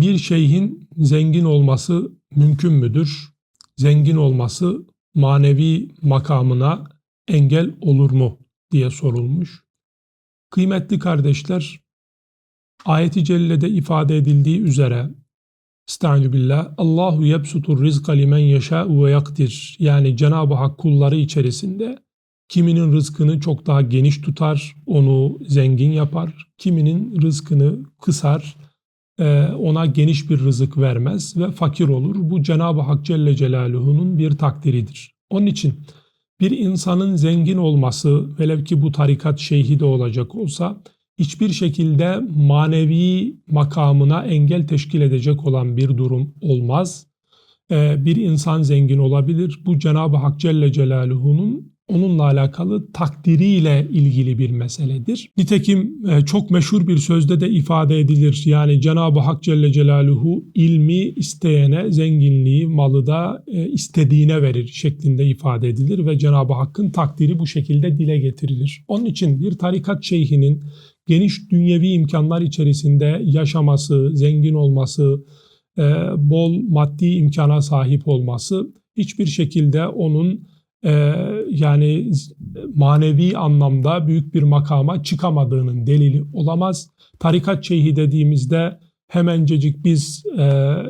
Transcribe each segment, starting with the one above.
bir şeyhin zengin olması mümkün müdür? Zengin olması manevi makamına engel olur mu diye sorulmuş. Kıymetli kardeşler, ayeti cellede ifade edildiği üzere Estaizu billah. Allahu yebsutur rizqa limen yeşâ'u ve yakdir. Yani Cenab-ı Hak kulları içerisinde kiminin rızkını çok daha geniş tutar, onu zengin yapar. Kiminin rızkını kısar, ona geniş bir rızık vermez ve fakir olur. Bu Cenab-ı Hak Celle Celaluhu'nun bir takdiridir. Onun için bir insanın zengin olması, velev ki bu tarikat şeyhi de olacak olsa, hiçbir şekilde manevi makamına engel teşkil edecek olan bir durum olmaz. Ee, bir insan zengin olabilir. Bu Cenab-ı Hak Celle Celaluhu'nun onunla alakalı takdiriyle ilgili bir meseledir. Nitekim e, çok meşhur bir sözde de ifade edilir. Yani Cenab-ı Hak Celle Celaluhu ilmi isteyene zenginliği, malı da e, istediğine verir şeklinde ifade edilir ve Cenab-ı Hakk'ın takdiri bu şekilde dile getirilir. Onun için bir tarikat şeyhinin geniş dünyevi imkanlar içerisinde yaşaması, zengin olması, e, bol maddi imkana sahip olması hiçbir şekilde onun yani manevi anlamda büyük bir makama çıkamadığının delili olamaz. Tarikat şeyhi dediğimizde hemencecik biz e,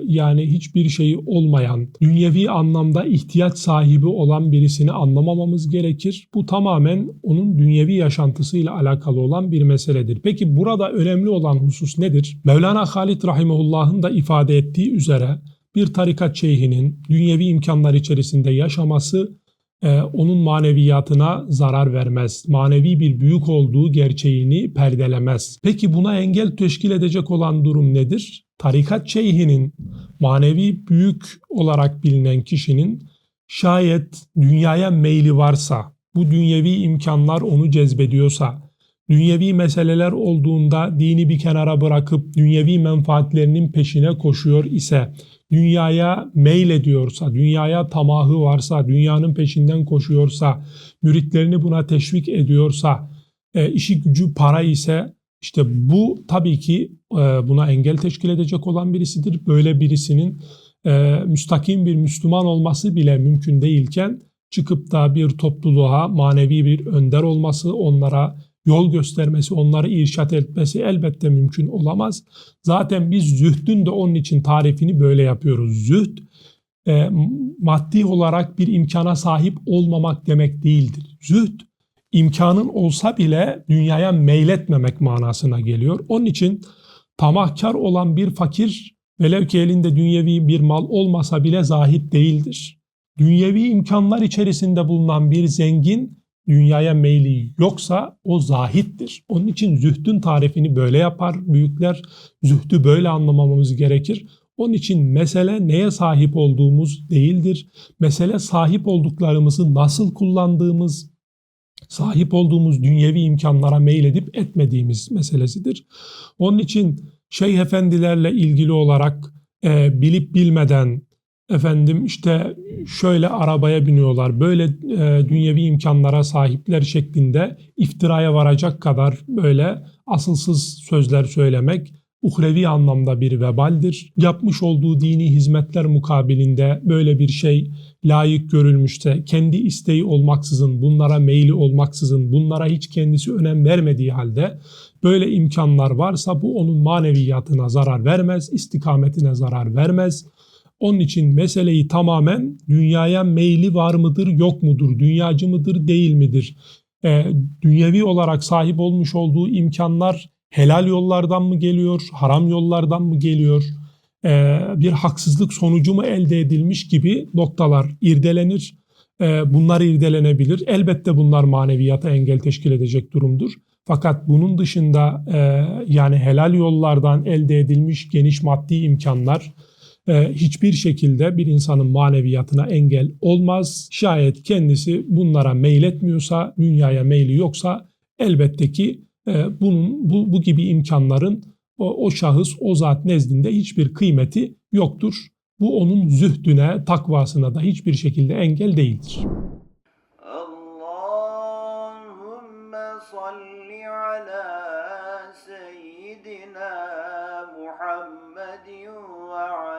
yani hiçbir şeyi olmayan, dünyevi anlamda ihtiyaç sahibi olan birisini anlamamamız gerekir. Bu tamamen onun dünyevi yaşantısıyla alakalı olan bir meseledir. Peki burada önemli olan husus nedir? Mevlana Halid Rahimullah'ın da ifade ettiği üzere bir tarikat şeyhinin dünyevi imkanlar içerisinde yaşaması onun maneviyatına zarar vermez. Manevi bir büyük olduğu gerçeğini perdelemez. Peki buna engel teşkil edecek olan durum nedir? Tarikat şeyhinin manevi büyük olarak bilinen kişinin şayet dünyaya meyli varsa, bu dünyevi imkanlar onu cezbediyorsa, dünyevi meseleler olduğunda dini bir kenara bırakıp dünyevi menfaatlerinin peşine koşuyor ise, dünyaya meylediyorsa, dünyaya tamahı varsa, dünyanın peşinden koşuyorsa, müritlerini buna teşvik ediyorsa, e, işi gücü para ise işte bu tabii ki e, buna engel teşkil edecek olan birisidir. Böyle birisinin e, müstakim bir Müslüman olması bile mümkün değilken çıkıp da bir topluluğa manevi bir önder olması, onlara yol göstermesi, onları irşat etmesi elbette mümkün olamaz. Zaten biz zühdün de onun için tarifini böyle yapıyoruz. Zühd e, maddi olarak bir imkana sahip olmamak demek değildir. Zühd imkanın olsa bile dünyaya meyletmemek manasına geliyor. Onun için tamahkar olan bir fakir velev ki elinde dünyevi bir mal olmasa bile zahit değildir. Dünyevi imkanlar içerisinde bulunan bir zengin dünyaya meyli yoksa o zahittir. Onun için zühdün tarifini böyle yapar büyükler. Zühdü böyle anlamamamız gerekir. Onun için mesele neye sahip olduğumuz değildir. Mesele sahip olduklarımızı nasıl kullandığımız, sahip olduğumuz dünyevi imkanlara meyledip etmediğimiz meselesidir. Onun için şeyh efendilerle ilgili olarak e, bilip bilmeden efendim işte şöyle arabaya biniyorlar, böyle e, dünyevi imkanlara sahipler şeklinde iftiraya varacak kadar böyle asılsız sözler söylemek uhrevi anlamda bir vebaldir. Yapmış olduğu dini hizmetler mukabilinde böyle bir şey layık görülmüşse, kendi isteği olmaksızın, bunlara meyli olmaksızın, bunlara hiç kendisi önem vermediği halde böyle imkanlar varsa bu onun maneviyatına zarar vermez, istikametine zarar vermez onun için meseleyi tamamen dünyaya meyli var mıdır yok mudur, dünyacı mıdır değil midir? E, dünyevi olarak sahip olmuş olduğu imkanlar helal yollardan mı geliyor, haram yollardan mı geliyor? E, bir haksızlık sonucu mu elde edilmiş gibi noktalar irdelenir. E, bunlar irdelenebilir. Elbette bunlar maneviyata engel teşkil edecek durumdur. Fakat bunun dışında e, yani helal yollardan elde edilmiş geniş maddi imkanlar, ee, hiçbir şekilde bir insanın maneviyatına engel olmaz. Şayet kendisi bunlara meyletmiyorsa, dünyaya meyli yoksa elbette ki e, bunun bu, bu gibi imkanların o, o şahıs o zat nezdinde hiçbir kıymeti yoktur. Bu onun zühdüne, takvasına da hiçbir şekilde engel değildir. وعلى